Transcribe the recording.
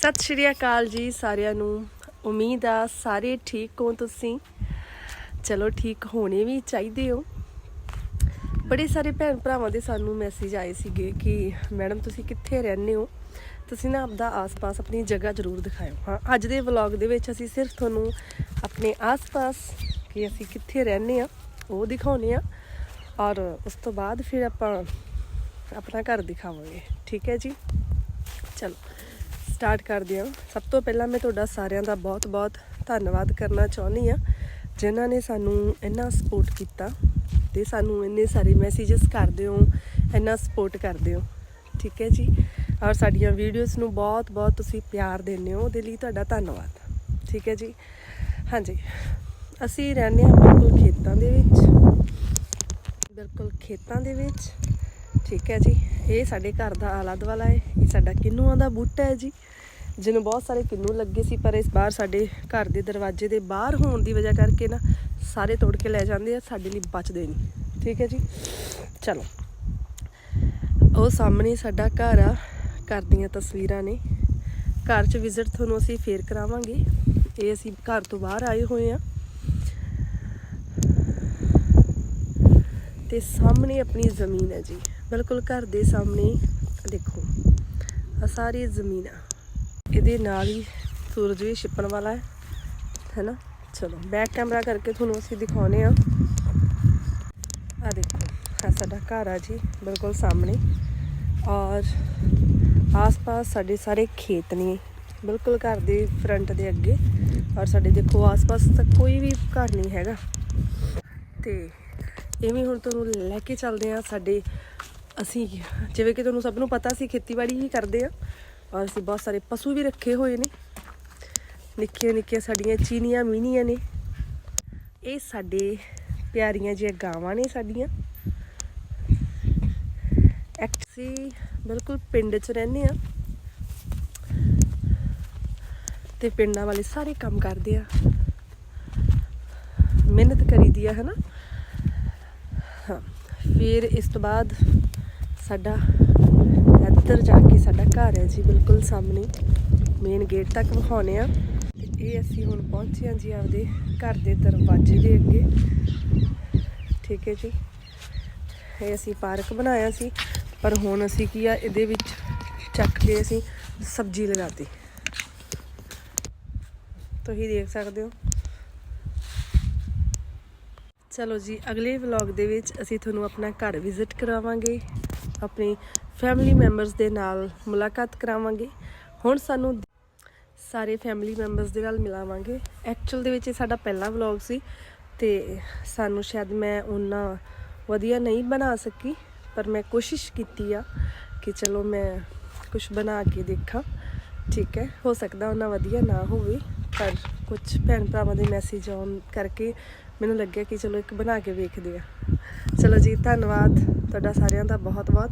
ਸਤਿ ਸ਼੍ਰੀ ਅਕਾਲ ਜੀ ਸਾਰਿਆਂ ਨੂੰ। ਉਮੀਦ ਆ ਸਾਰੇ ਠੀਕ ਹੋ ਤੁਸੀਂ। ਚਲੋ ਠੀਕ ਹੋਣੇ ਵੀ ਚਾਹੀਦੇ ਹੋ। ਬੜੇ ਸਾਰੇ ਭੈਣ ਭਰਾਵਾਂ ਦੇ ਸਾਨੂੰ ਮੈਸੇਜ ਆਏ ਸੀਗੇ ਕਿ, ਮੈਡਮ, ਤੁਸੀਂ ਕਿੱਥੇ ਰਹਿੰਦੇ ਹੋ? ਤੁਸੀਂ ਨਾ ਆਪਦਾ ਆਸ-ਪਾਸ ਆਪਣੀ ਜਗ੍ਹਾ ਜ਼ਰੂਰ ਦਿਖਾਓ ਹਾਂ, ਅੱਜ ਦੇ ਵਲੌਗ ਦੇ ਵਿੱਚ ਅਸੀਂ ਸਿਰਫ ਤੁਹਾਨੂੰ ਆਪਣੇ ਆਸ-ਪਾਸ ਕਿ ਅਸੀਂ ਕਿੱਥੇ ਰਹਿੰਦੇ ਆ ਉਹ ਦਿਖਾਉਨੇ ਆ ਔਰ ਉਸ ਤੋਂ ਬਾਅਦ ਫਿਰ ਆਪਾਂ ਆਪਣਾ ਘਰ ਦਿਖਾਵਾਂਗੇ। ਠੀਕ ਹੈ ਜੀ? ਚਲੋ। ਸਟਾਰਟ ਕਰਦੇ ਹਾਂ। ਸਭ ਤੋਂ ਪਹਿਲਾਂ ਮੈਂ ਤੁਹਾਡਾ ਸਾਰਿਆਂ ਦਾ ਬਹੁਤ-ਬਹੁਤ ਧੰਨਵਾਦ ਕਰਨਾ ਚਾਹੁੰਦੀ ਆ ਜਿਨ੍ਹਾਂ ਨੇ ਸਾਨੂੰ ਇੰਨਾ ਸਪੋਰਟ ਕੀਤਾ ਤੇ ਸਾਨੂੰ ਇੰਨੇ ਸਾਰੇ ਮੈਸੇजेस ਕਰਦੇ ਹੋ, ਇੰਨਾ ਸਪੋਰਟ ਕਰਦੇ ਹੋ। ਠੀਕ ਹੈ ਜੀ? ਔਰ ਸਾਡੀਆਂ ਵੀਡੀਓਜ਼ ਨੂੰ ਬਹੁਤ-ਬਹੁਤ ਤੁਸੀਂ ਪਿਆਰ ਦਿੰਦੇ ਹੋ, ਉਹਦੇ ਲਈ ਤੁਹਾਡਾ ਧੰਨਵਾਦ। ਠੀਕ ਹੈ ਜੀ? ਹਾਂਜੀ। ਅਸੀਂ ਰਹਿੰਦੇ ਹਾਂ ਬਿਲਕੁਲ ਖੇਤਾਂ ਦੇ ਵਿੱਚ। ਬਿਲਕੁਲ ਖੇਤਾਂ ਦੇ ਵਿੱਚ। ਠੀਕ ਹੈ ਜੀ। ਇਹ ਸਾਡੇ ਘਰ ਦਾ ਆਲਾ ਦੁਆਲਾ ਹੈ। ਇਹ ਸਾਡਾ ਕਿੰਨੂਆਂ ਦਾ ਬੂਟਾ ਹੈ ਜੀ। ਜਿਹਨੂੰ ਬਹੁਤ ਸਾਰੇ ਕਿੰਨੂ ਲੱਗੇ ਸੀ, ਪਰ ਇਸ ਬਾਹਰ ਸਾਡੇ ਘਰ ਦੇ ਦਰਵਾਜ਼ੇ ਦੇ ਬਾਹਰ ਹੋਣ ਦੀ ਵਜ੍ਹਾ ਕਰਕੇ ਨਾ ਸਾਰੇ ਤੋੜ ਕੇ ਲੈ ਜਾਂਦੇ ਆ, ਸਾਡੇ ਲਈ ਬਚਦੇ ਨਹੀਂ। ਠੀਕ ਹੈ ਜੀ। ਚਲੋ। ਉਹ ਸਾਹਮਣੇ ਸਾਡਾ ਘਰ ਆ, ਘਰ ਦੀਆਂ ਤਸਵੀਰਾਂ ਨੇ। ਘਰ 'ਚ ਵਿਜ਼ਿਟ ਤੁਹਾਨੂੰ ਅਸੀਂ ਫੇਰ ਕਰਾਵਾਂਗੇ। ਇਹ ਅਸੀਂ ਘਰ ਤੋਂ ਬਾਹਰ ਆਏ ਹੋਏ ਆ। ਤੇ ਸਾਹਮਣੇ ਆਪਣੀ ਜ਼ਮੀਨ ਹੈ ਜੀ। ਬਿਲਕੁਲ ਘਰ ਦੇ ਸਾਹਮਣੇ ਦੇਖੋ ਆ ਸਾਰੀ ਜ਼ਮੀਨ ਆ। ਇਹਦੇ ਨਾਲ ਹੀ ਸੂਰਜ ਵੀ ਛਿਪਣ ਵਾਲਾ ਹੈ, ਹੈਨਾ? ਚਲੋ ਬੈਕ ਕੈਮਰਾ ਕਰਕੇ ਤੁਹਾਨੂੰ ਅਸੀਂ ਦਿਖਾਉਨੇ ਆ। ਆ ਦੇਖੋ ਆ ਸਾਡਾ ਘਰ ਆ ਜੀ, ਬਿਲਕੁਲ ਸਾਹਮਣੇ। ਔਰ ਆਸ-ਪਾਸ ਸਾਡੇ ਸਾਰੇ ਖੇਤ ਨੇ, ਬਿਲਕੁਲ ਘਰ ਦੇ ਫਰੰਟ ਦੇ ਅੱਗੇ। ਔਰ ਸਾਡੇ ਦੇਖੋ, ਆਸ-ਪਾਸ ਤਾਂ ਕੋਈ ਵੀ ਘਰ ਨਹੀਂ ਹੈਗਾ। ਤੇ ਇਵੇਂ ਹੁਣ ਤੁਹਾਨੂੰ ਲੈ ਕੇ ਚੱਲਦੇ ਆ ਸਾਡੇ ਅਸੀਂ ਜਿਵੇਂ ਕਿ ਤੁਹਾਨੂੰ ਸਭ ਨੂੰ ਪਤਾ ਸੀ ਖੇਤੀਬਾੜੀ ਹੀ ਕਰਦੇ ਆ ਔਰ ਅਸੀਂ ਬਹੁਤ ਸਾਰੇ ਪਸ਼ੂ ਵੀ ਰੱਖੇ ਹੋਏ ਨੇ। ਨਿੱਕੀਆਂ ਨਿੱਕੀਆਂ ਸਾਡੀਆਂ ਚੀਨੀਆਂ, ਮੀਨੀਆਂ ਨੇ। ਇਹ ਸਾਡੇ ਪਿਆਰੀਆਂ ਜਿਹੀਆਂ ਗਾਵਾਂ ਨੇ ਸਾਡੀਆਂ। ਐਕਸੀ ਬਿਲਕੁਲ ਪਿੰਡ 'ਚ ਰਹਿੰਦੇ ਆ ਤੇ ਪਿੰਡਾਂ ਵਾਲੇ ਸਾਰੇ ਕੰਮ ਕਰਦੇ ਆ। ਮਿਹਨਤ ਕਰੀਦੀ ਆ, ਹਨਾ? ਹਾਂ, ਫਿਰ ਇਸ ਤੋਂ ਬਾਅਦ ਸਾਡਾ ਇੱਧਰ ਜਾ ਕੇ ਸਾਡਾ ਘਰ ਹੈ ਜੀ, ਬਿਲਕੁਲ ਸਾਹਮਣੇ। ਮੇਨ ਗੇਟ ਤੱਕ ਵਿਖਾਉਨੇ ਆ। ਤੇ ਇਹ ਅਸੀਂ ਹੁਣ ਪਹੁੰਚੇ ਹਾਂ ਜੀ ਆਪਦੇ ਘਰ ਦੇ ਦਰਵਾਜ਼ੇ ਦੇ ਅੱਗੇ। ਠੀਕ ਹੈ ਜੀ। ਇਹ ਅਸੀਂ ਪਾਰਕ ਬਣਾਇਆ ਸੀ, ਪਰ ਹੁਣ ਅਸੀਂ ਕੀ ਆ, ਇਹਦੇ ਵਿੱਚ ਚੱਕ ਕੇ ਅਸੀਂ ਸਬਜ਼ੀ ਲਗਾਤੀ ਤੁਸੀਂ ਦੇਖ ਸਕਦੇ ਹੋ। ਚਲੋ ਜੀ, ਅਗਲੇ ਵਲੌਗ ਦੇ ਵਿੱਚ ਅਸੀਂ ਤੁਹਾਨੂੰ ਆਪਣਾ ਘਰ ਵਿਜ਼ਿਟ ਕਰਾਵਾਂਗੇ। ਆਪਣੀ ਫੈਮਿਲੀ ਮੈਂਬਰਸ ਦੇ ਨਾਲ ਮੁਲਾਕਾਤ ਕਰਾਵਾਂਗੇ। ਹੁਣ ਸਾਨੂੰ ਸਾਰੇ ਫੈਮਿਲੀ ਮੈਂਬਰਸ ਦੇ ਨਾਲ ਮਿਲਾਵਾਂਗੇ। ਐਕਚੁਅਲ ਦੇ ਵਿੱਚ ਇਹ ਸਾਡਾ ਪਹਿਲਾ ਵਲੌਗ ਸੀ ਤੇ ਸਾਨੂੰ ਸ਼ਾਇਦ ਮੈਂ ਉਹਨਾਂ ਵਧੀਆ ਨਹੀਂ ਬਣਾ ਸਕੀ, ਪਰ ਮੈਂ ਕੋਸ਼ਿਸ਼ ਕੀਤੀ ਆ ਕਿ ਚਲੋ ਮੈਂ ਕੁਝ ਬਣਾ ਕੇ ਦੇਖਾਂ। ਠੀਕ ਹੈ, ਹੋ ਸਕਦਾ ਉਹਨਾਂ ਵਧੀਆ ਨਾ ਹੋਵੇ, ਪਰ ਕੁਝ ਭੈਣ ਭਰਾਵਾਂ ਦੇ ਮੈਸੇਜ ਆਉਣ ਕਰਕੇ ਮੈਨੂੰ ਲੱਗਿਆ ਕਿ ਚਲੋ ਇੱਕ ਬਣਾ ਕੇ ਵੇਖਦੇ ਆ ਚਲੋ ਜੀ, ਧੰਨਵਾਦ ਤੁਹਾਡਾ ਸਾਰਿਆਂ ਦਾ ਬਹੁਤ ਬਹੁਤ